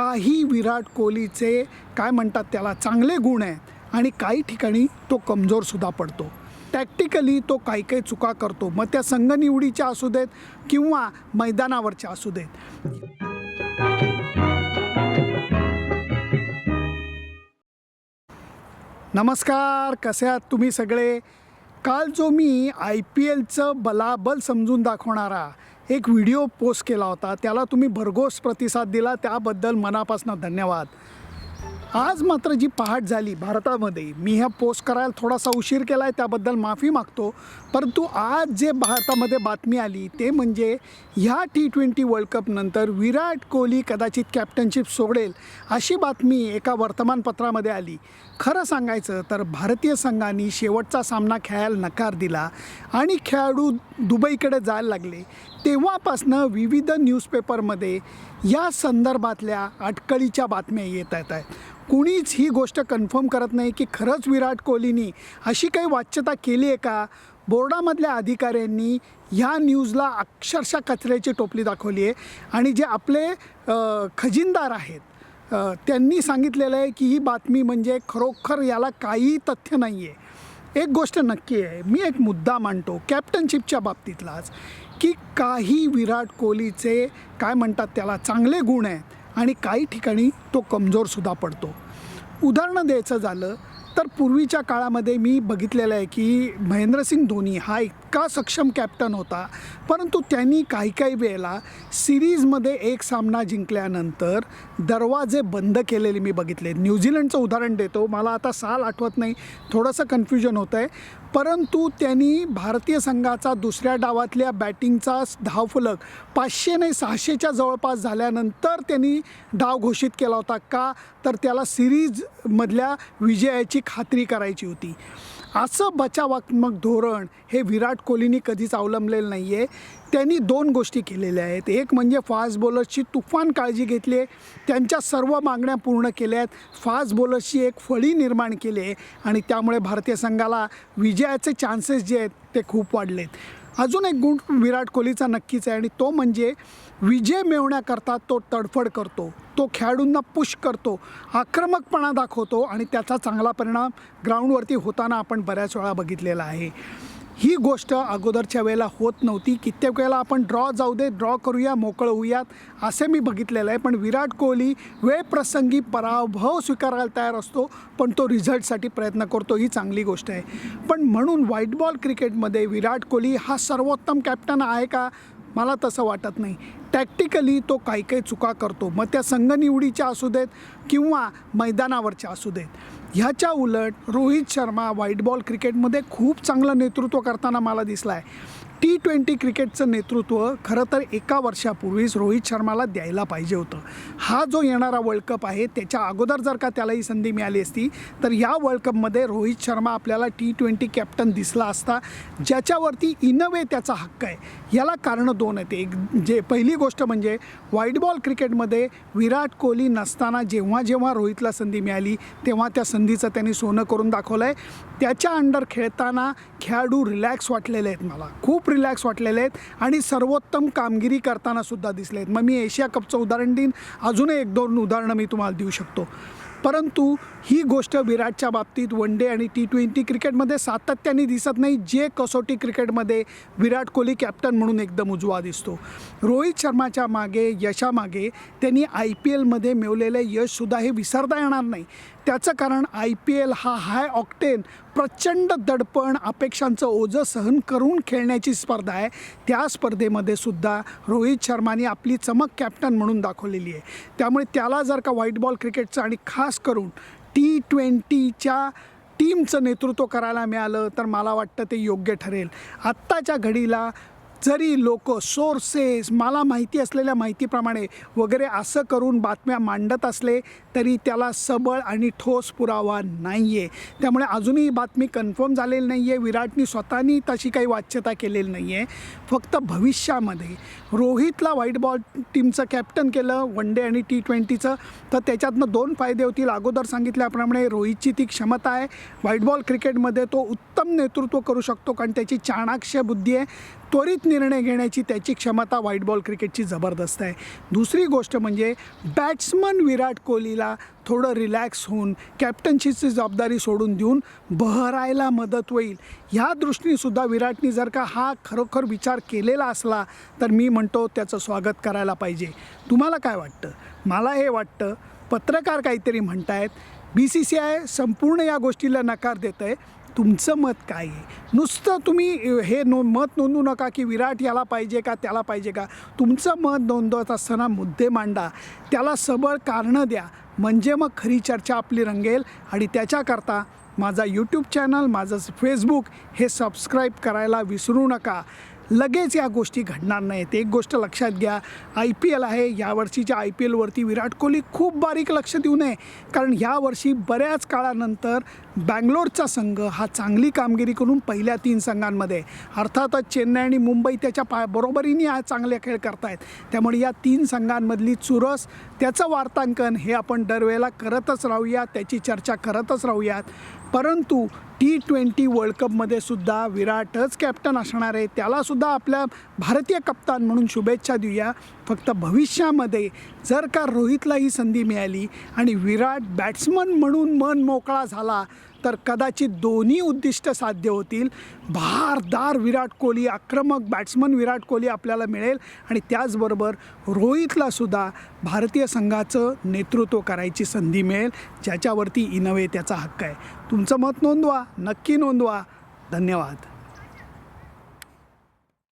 काही विराट कोहलीचे काय म्हणतात त्याला चांगले गुण आहेत आणि काही ठिकाणी तो कमजोरसुद्धा पडतो. टॅक्टिकली तो काही काही चुका करतो. मग त्या संघनिवडीच्या असू देत किंवा मैदानावरच्या असू देत. नमस्कार. कसे आहात तुम्ही सगळे? काल जो मी आय पी एलचं बलाबल समजून दाखवणारा एक व्हिडिओ पोस्ट केला होता त्याला तुम्ही भरघोस प्रतिसाद दिला त्याबद्दल मनापासून धन्यवाद. आज मात्र जी पहाट झाली भारतामध्ये मी ह्या पोस्ट करायला थोडासा उशीर केला आहे त्याबद्दल माफी मागतो. परंतु आज जे भारतामध्ये बातमी आली ते म्हणजे ह्या टी ट्वेंटी वर्ल्ड कपनंतर विराट कोहली कदाचित कॅप्टनशिप सोडेल अशी बातमी एका वर्तमानपत्रामध्ये आली. खरं सांगायचं तर भारतीय संघाने शेवटचा सामना खेळायला नकार दिला आणि खेळाडू दुबईकडे जायला लागले. तेव्हापासनं विविध न्यूजपेपरमध्ये या संदर्भातल्या अटकळीच्या बातम्या येत आहेत आहेत. कुणीच ही गोष्ट कन्फर्म करत नाही की खरंच विराट कोहलीनी अशी काही वाच्यता केली आहे का? बोर्डामधल्या अधिकाऱ्यांनी ह्या न्यूजला अक्षरशः कचऱ्याची टोपली दाखवली आहे. आणि जे आपले खजिनदार आहेत त्यांनी सांगितलेलं आहे की ही बातमी म्हणजे खरोखर याला काही तथ्य नाही आहे एक गोष्ट नक्की आहे मी एक मुद्दा मांडतो कॅप्टनशिपच्या बाबतीतलाच की काही विराट कोहलीचे काय म्हणतात त्याला चांगले गुण आहेत आणि काही ठिकाणी तो कमजोरसुद्धा पडतो. उदाहरणं द्यायचं झालं तर पूर्वीच्या काळामध्ये मी बघितलेलं आहे की महेंद्रसिंग धोनी हा इतका सक्षम कॅप्टन होता परंतु त्यांनी काही काही वेळेला सिरीजमध्ये एक सामना जिंकल्यानंतर दरवाजे बंद केलेले मी बघितले. न्यूझीलंडचं उदाहरण देतो मला आता साल आठवत नाही थोडंसं कन्फ्युजन होतं आहे परंतु त्यांनी भारतीय संघाचा दुसऱ्या डावातल्या बॅटिंगचा धावफलक पाचशे नाही सहाशेच्या जवळपास झाल्यानंतर त्यांनी डाव घोषित केला होता का? तर त्याला सिरीजमधल्या विजयाची खात्री करायची होती. असं बचावात्मक धोरण हे विराट कोहलीनी कधीच अवलंबलेलं नाही आहे त्यांनी दोन गोष्टी केलेल्या आहेत. एक म्हणजे फास्ट बॉलर्सची तुफान काळजी घेतली आहे. त्यांच्या सर्व मागण्या पूर्ण केल्या आहेत. फास्ट बॉलर्सची एक फळी निर्माण केली आहे आणि त्यामुळे भारतीय संघाला विजयाचे चान्सेस जे आहेत ते खूप वाढलेत. अजून एक गुण विराट कोहलीचा नक्कीच आहे आणि तो म्हणजे विजय मिळवण्याकरता तो तडफड करतो. तो खेळाडूंना पुश करतो आक्रमकपणा दाखवतो आणि त्याचा चांगला परिणाम ग्राउंडवरती होताना आपण बऱ्याच वेळा बघितलेला आहे. ही गोष्ट अगोदरच्या वेळेला होत नव्हती. कित्येक वेळेला आपण ड्रॉ जाऊ दे ड्रॉ करूया मोकळं होऊयात असे मी बघितलेलं आहे. पण विराट कोहली वेळप्रसंगी पराभव स्वीकारायला तयार असतो पण तो रिझल्टसाठी प्रयत्न करतो ही चांगली गोष्ट आहे. पण म्हणून व्हाईट बॉल क्रिकेटमध्ये विराट कोहली हा सर्वोत्तम कॅप्टन आहे का? मला तसं वाटत नाही. टॅक्टिकली तो काही काही चुका करतो. मग त्या संघनिवडीच्या असू देत किंवा मैदानावरच्या असू देत. ह्याच्या उलट रोहित शर्मा व्हाईट बॉल क्रिकेटमध्ये खूप चांगलं नेतृत्व करताना मला दिसला आहे टी ट्वेंटी क्रिकेटचं नेतृत्व खरं तर एका वर्षापूर्वीच रोहित शर्माला द्यायला पाहिजे होतं. हा जो येणारा वर्ल्ड कप आहे त्याच्या अगोदर जर का त्याला ही संधी मिळाली असती तर या वर्ल्ड कपमध्ये रोहित शर्मा आपल्याला टी ट्वेंटी कॅप्टन दिसला असता ज्याच्यावरती इन वे त्याचा हक्क आहे. याला कारणं दोन आहेत. एक जे पहिली गोष्ट म्हणजे व्हाईट बॉल क्रिकेटमध्ये विराट कोहली नसताना जेव्हा जेव्हा रोहितला संधी मिळाली तेव्हा त्या संधीचं त्यांनी सोनं करून दाखवलं आहे त्याच्या अंडर खेळताना खेळाडू रिलॅक्स वाटलेले आहेत मला. खूप रिलॅक्स वाटलेले आहेत आणि सर्वोत्तम कामगिरी करताना सुद्धा दिसले आहेत मग मी एशिया कपचं उदाहरण देईन. अजूनही एक दोन उदाहरणं मी तुम्हाला देऊ शकतो. परंतु ही गोष्ट विराटच्या बाबतीत वन डे आणि टी ट्वेंटी क्रिकेटमध्ये सातत्याने दिसत नाही जे कसोटी क्रिकेटमध्ये विराट कोहली कॅप्टन म्हणून एकदम उजवा दिसतो. रोहित शर्माच्या मागे यशामागे त्यांनी आय पी एलमध्ये मिळवलेलं यशसुद्धा हे विसरता येणार नाही. त्याचं कारण आय पी एल हा हाय ऑक्टेन प्रचंड दडपण अपेक्षांचं ओझं सहन करून खेळण्याची स्पर्धा आहे. त्या स्पर्धेमध्ये सुद्धा रोहित शर्माने आपली चमक कॅप्टन म्हणून दाखवलेली आहे. त्यामुळे त्याला जर का व्हाईट बॉल क्रिकेटचं आणि खास करून टी ट्वेंटीच्या टीमचं नेतृत्व करायला मिळालं तर मला वाटतं ते योग्य ठरेल. आत्ताच्या घडीला जरी लोक सोर्सेस मला माहिती असलेल्या माहितीप्रमाणे वगैरे असं करून बातम्या मांडत असले तरी त्याला सबळ आणि ठोस पुरावा नाही आहे त्यामुळे अजूनही बातमी कन्फर्म झालेली नाही आहे विराटनी स्वतःनी तशी काही वाच्यता केलेली नाही आहे फक्त भविष्यामध्ये रोहितला व्हाईट बॉल टीमचं कॅप्टन केलं वन डे आणि टी ट्वेंटीचं तर त्याच्यातनं दोन फायदे होतील. अगोदर सांगितल्याप्रमाणे रोहितची ती क्षमता आहे. व्हाईट बॉल क्रिकेटमध्ये तो उत्तम नेतृत्व करू शकतो कारण त्याची चाणाक्ष बुद्धी आहे. त्वरित निर्णय घेण्याची त्याची क्षमता व्हाईट बॉल क्रिकेटची जबरदस्त आहे. दुसरी गोष्ट म्हणजे बॅट्समन विराट कोहलीला थोडं रिलॅक्स होऊन कॅप्टनशीची जबाबदारी सोडून देऊन बहरायला मदत होईल. ह्या दृष्टीनेसुद्धा विराटनी जर का हा खरोखर विचार केलेला असला तर मी म्हणतो त्याचं स्वागत करायला पाहिजे. तुम्हाला काय वाटतं? मला हे वाटतं पत्रकार काहीतरी म्हणतायत बी सी सी आय संपूर्ण या गोष्टीला नकार देत आहे तुमचं मत काय आहे? नुसतं तुम्ही हे नो मत नोंदवू नका की विराट याला पाहिजे का त्याला पाहिजे का. तुमचं मत नोंदवत असताना मुद्दे मांडा. त्याला सबळ कारणं द्या. म्हणजे मग खरी चर्चा आपली रंगेल आणि त्याच्याकरता माझा यूट्यूब चॅनल माझं फेसबुक हे सबस्क्राईब करायला विसरू नका. लगेच या गोष्टी घडणार नाहीत. एक गोष्ट लक्षात घ्या आय पी एल आहे. यावर्षीच्या आय पी एलवरती विराट कोहली खूप बारीक लक्ष देऊ नये. कारण यावर्षी बऱ्याच काळानंतर बँगलोरचा संघ हा चांगली कामगिरी करून पहिल्या तीन संघांमध्ये. अर्थातच चेन्नई आणि मुंबई त्याच्या पा बरोबरीने आज चांगले खेळ करतायत. त्यामुळे या तीन संघांमधली चुरस त्याचं वार्तांकन हे आपण दरवेळेला करतच राहूया त्याची चर्चा करतच राहूयात. परंतु टी ट्वेंटी वर्ल्ड कपमध्ये सुद्धा विराटच कॅप्टन असणार आहे. त्यालासुद्धा सुद्धा आपल्या भारतीय कप्तान म्हणून शुभेच्छा देऊया. फक्त भविष्यामध्ये जर का रोहितला ही संधी मिळाली आणि विराट बॅट्समन म्हणून मन मोकळा झाला तर कदाचित दोन्ही उद्दिष्ट साध्य होतील. भारदार विराट कोहली आक्रमक बॅट्समन विराट कोहली आपल्याला मिळेल आणि त्याचबरोबर रोहितला सुद्धा भारतीय संघाचं नेतृत्व करायची संधी मिळेल ज्याच्यावरती इनवे त्याचा हक्क आहे. तुमचं मत नोंदवा नक्की नोंदवा. धन्यवाद.